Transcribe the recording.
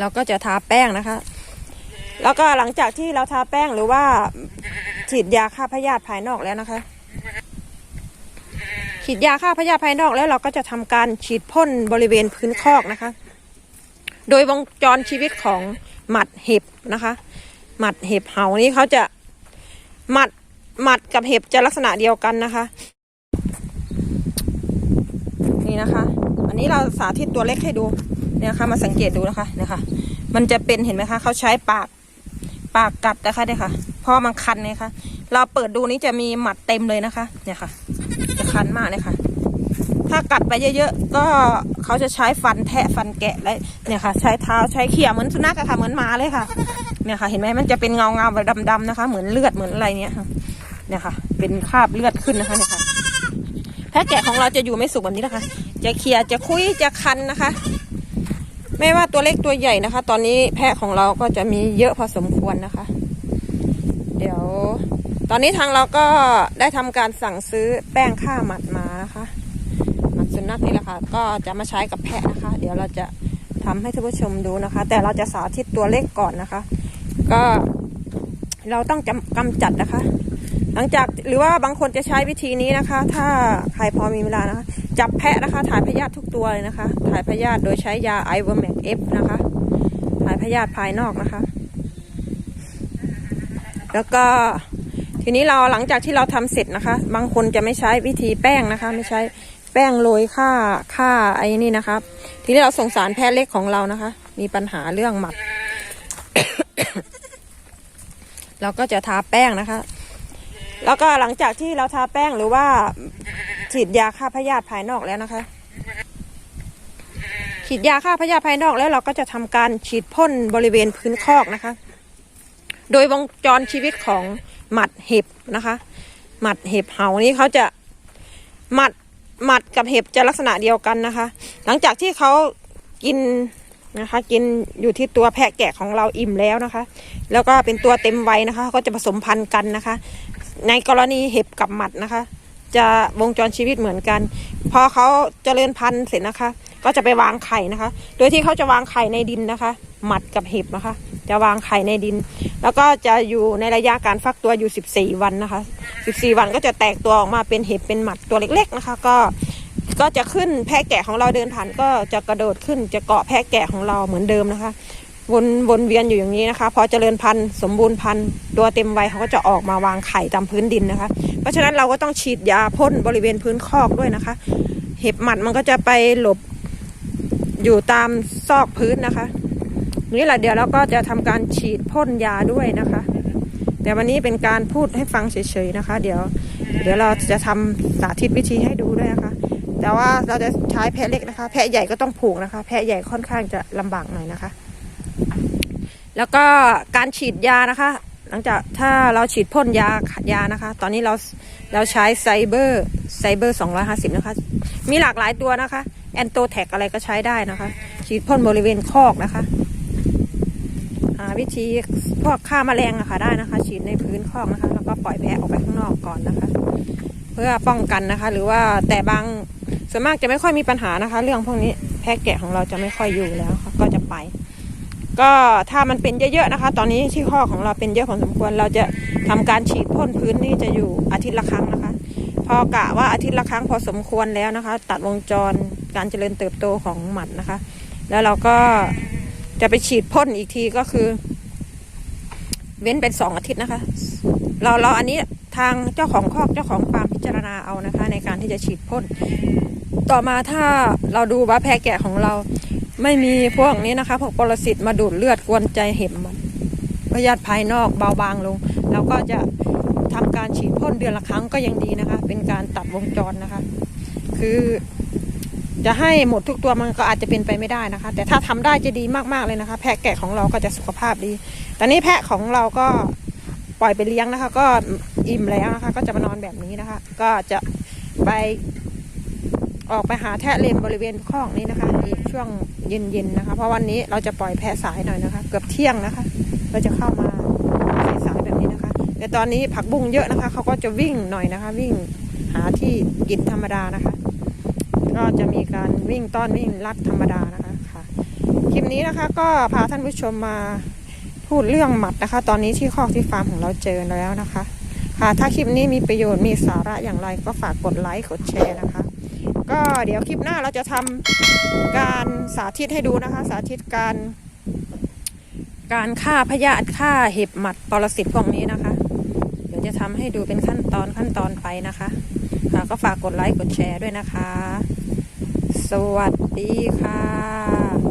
เราก็จะทาแป้งนะคะ แล้วก็หลังจากที่เราทาแป้งหรือว่าฉีดยาฆ่าพยาธิภายนอกแล้วนะคะ ฉีดยาฆ่าพยาธิภายนอกแล้วเราก็จะทำการฉีดพ่นบริเวณพื้นคอกนะคะ โดยวงจรชีวิตของหมัดเห็บนะคะ หมัดเห็บเห่านี้เขาจะหมัดหมัดกับเห็บจะลักษณะเดียวกันนะคะ นี่นะคะ อันนี้เราสาธิตตัวเล็กให้ดู เนี่ยนะคะมาสังเกตดูนะคะเนี่ยค่ะ มันจะเป็นเห็นไหมคะเขาใช้ปากปากกัดนะคะเนี่ยค่ะเพราะมันคันเนี่ยค่ะเราเปิดดูนี้จะมีหมัดเต็มเลยนะคะ เนี่ยค่ะจะคันมากเลยค่ะ ถ้ากัดไปเยอะๆก็เขาจะใช้ฟันแทะฟันแกะและเนี่ยค่ะ ใช้เท้าใช้เขี่ยเหมือนสุนัขอะค่ะ เหมือนหมาเลยค่ะ เนี่ยค่ะ เห็นไหมมันจะเป็นเงาเงาแบบดำๆนะคะ เหมือนเลือดเหมือนอะไรเนี่ยค่ะ เนี่ยค่ะ เป็นคราบเลือดขึ้นนะคะเนี่ยค่ะแพะแกะของเราจะอยู่ไม่สุกแบบนี้นะคะ จะเขี่ยจะคุยจะคันนะคะ ไม่ว่าตัวเล็กตัวใหญ่นะคะ ตอนนี้แพะของเราก็จะมีเยอะพอสมควรนะคะ เดี๋ยว ตอนนี้ทางเราก็ได้ทำการสั่งซื้อแป้งฆ่าหมัดมานะคะหมัดสุนัขนี่แหละค่ะ ก็จะมาใช้กับแพะนะคะ เดี๋ยวเราจะทำให้ท่านผู้ชมดูนะคะ แต่เราจะสาธิตตัวเล็กก่อนนะคะ ก็เราต้องกำจัดนะคะ หลังจากหรือว่าบางคนจะใช้วิธีนี้นะคะ ถ้าใครพอมีเวลานะคะ จับแพะนะคะ ถ่ายพยาธิทุกตัวเลยนะคะ ถ่ายพยาธิโดยใช้ยาไอเวอร์แมกเอฟนะคะ ถ่ายพยาธิภายนอกนะคะ แล้วก็ทีนี้เราหลังจากที่เราทำเสร็จนะคะ บางคนจะไม่ใช้วิธีแป้งนะคะ ไม่ใช้แป้งโรยค่าค่าไอ้นี่นะคะ ทีนี้เราส่งสารแพะเล็กของเรานะคะ มีปัญหาเรื่องหมัด เราก็จะทาแป้งนะคะ แล้วก็หลังจากที่เราทาแป้งหรือว่าฉีดยาฆ่าพยาธิภายนอกแล้วนะคะ ฉีดยาฆ่าพยาธิภายนอกแล้วเราก็จะทำการฉีดพ่นบริเวณพื้นคอกนะคะ โดยวงจรชีวิตของหมัดเห็บนะคะ หมัดเห็บเหานี้เขาจะหมัดหมัดกับเห็บจะลักษณะเดียวกันนะคะ หลังจากที่เขากิน นะคะ กินอยู่ที่ตัวแพะแกะของเราอิ่มแล้วนะคะ แล้วก็เป็นตัวเต็มวัยนะคะ ก็จะผสมพันธุ์กันนะคะ ในกรณีเห็บกับหมัดนะคะ จะวงจรชีวิตเหมือนกัน พอเขาเจริญพันธุ์เสร็จนะคะ ก็จะไปวางไข่นะคะ โดยที่เขาจะวางไข่ในดินนะคะ หมัดกับเห็บนะคะ จะวางไข่ในดิน แล้วก็จะอยู่ในระยะการฟักตัวอยู่ 14 วันนะคะ 14 วันก็จะแตกตัวออกมาเป็นเห็บเป็นหมัดตัวเล็ก ๆนะคะ ก็ ก็จะขึ้นแพะแกะของเราเดินผ่านก็จะกระโดดขึ้นจะเกาะแพะแกะของเราเหมือนเดิมนะคะ วนวนเวียนอยู่อย่างนี้นะคะ พอเจริญพันธุ์สมบูรณ์พันธุ์ตัวเต็มวัยเขาก็จะออกมาวางไข่ตามพื้นดินนะคะ เพราะฉะนั้นเราก็ต้องฉีดยาพ่นบริเวณพื้นคอกด้วยนะคะ เห็บหมัดมันก็จะไปหลบอยู่ตามซอกพื้นนะคะนี่แหละเดี๋ยวเราก็จะทำการฉีดพ่นยาด้วยนะคะ แต่วันนี้เป็นการพูดให้ฟังเฉยๆนะคะ เดี๋ยว เดี๋ยวเราจะทำสาธิตวิธีให้ดูด้วยนะคะ แต่ว่าเราจะใช้แพะเล็กนะคะ แพะใหญ่ก็ต้องผูกนะคะ แพะใหญ่ค่อนข้างจะลำบากหน่อยนะคะ แล้วก็การฉีดยานะคะ หลังจากถ้าเราฉีดพ่นยายานะคะ ตอนนี้เราเราใช้ไซเบอร์ไซเบอร์250นะคะ มีหลากหลายตัวนะคะแอนโตแท็กอะไรก็ใช้ได้นะคะ ฉีดพ่นบริเวณคอกนะคะหาวิธีพวกฆ่าแมลงอะค่ะได้นะคะ ฉีดในพื้นคอกนะคะ แล้วก็ปล่อยแพะออกไปข้างนอกก่อนนะคะ เพื่อป้องกันนะคะ หรือว่าแต่บาง ส่วนมากจะไม่ค่อยมีปัญหานะคะ เรื่องพวกนี้แพะแกะของเราจะไม่ค่อยอยู่แล้วค่ะก็จะไป ก็ถ้ามันเป็นเยอะๆนะคะ ตอนนี้ที่ข้อของเราเป็นเยอะพอสมควร เราจะทำการฉีดพ่นพื้นนี่จะอยู่อาทิตย์ละครั้งนะคะ พอกะว่าอาทิตย์ละครั้งพอสมควรแล้วนะคะ ตัดวงจรการเจริญเติบโตของหมัดนะคะ แล้วเราก็จะไปฉีดพ่นอีกทีก็คือ เว้นเป็นสองอาทิตย์นะคะ เราเราอันนี้ ทางเจ้าของคอกเจ้าของฟาร์มพิจารณาเอานะคะ ในการที่จะฉีดพ่นต่อมาถ้าเราดูว่าแพะแกะของเราไม่มีพวกนี้นะคะพวกปรสิตมาดูดเลือดกวนใจเห็บมันพยาธิภายนอกเบาบางลงแล้วก็จะทำการฉีดพ่นเดือนละครั้งก็ยังดีนะคะ เป็นการตัดวงจรนะคะ คือจะให้หมดทุกตัวมันก็อาจจะเป็นไปไม่ได้นะคะ แต่ถ้าทำได้จะดีมากๆเลยนะคะ แพะแกะของเราก็จะสุขภาพดี ตอนนี้แพะของเราก็ ปล่อยไปเลี้ยงนะคะ ก็อิ่มแล้วนะคะ ก็จะมานอนแบบนี้นะคะ ก็จะไปออกไปหาแทะเลมบริเวณคอกนี้นะคะอีกช่วงเย็นๆนะคะ เพราะวันนี้เราจะปล่อยแพะสายหน่อยนะคะ เกือบเที่ยงนะคะ เราจะเข้ามาสายแบบนี้นะคะแต่ตอนนี้ผักบุ้งเยอะนะคะเขาก็จะวิ่งหน่อยนะคะ วิ่งหาที่กินธรรมดานะคะ ก็จะมีการวิ่งต้อนวิ่งลัดธรรมดานะคะค่ะ คลิปนี้นะคะก็พาท่านผู้ชมมา พูดเรื่องหมัดนะคะ ตอนนี้ที่คอกที่ฟาร์มของเราเจอแล้วนะคะ ค่ะถ้าคลิปนี้มีประโยชน์มีสาระอย่างไรก็ฝากกดไลค์กดแชร์นะคะ ก็เดี๋ยวคลิปหน้าเราจะทำการสาธิตให้ดูนะคะ สาธิตการ การฆ่าพยาธิฆ่าเห็บหมัดปรสิตพวกนี้นะคะ เดี๋ยวจะทำให้ดูเป็นขั้นตอนขั้นตอนไปนะคะค่ะก็ฝากกดไลค์กดแชร์ด้วยนะคะ สวัสดีค่ะ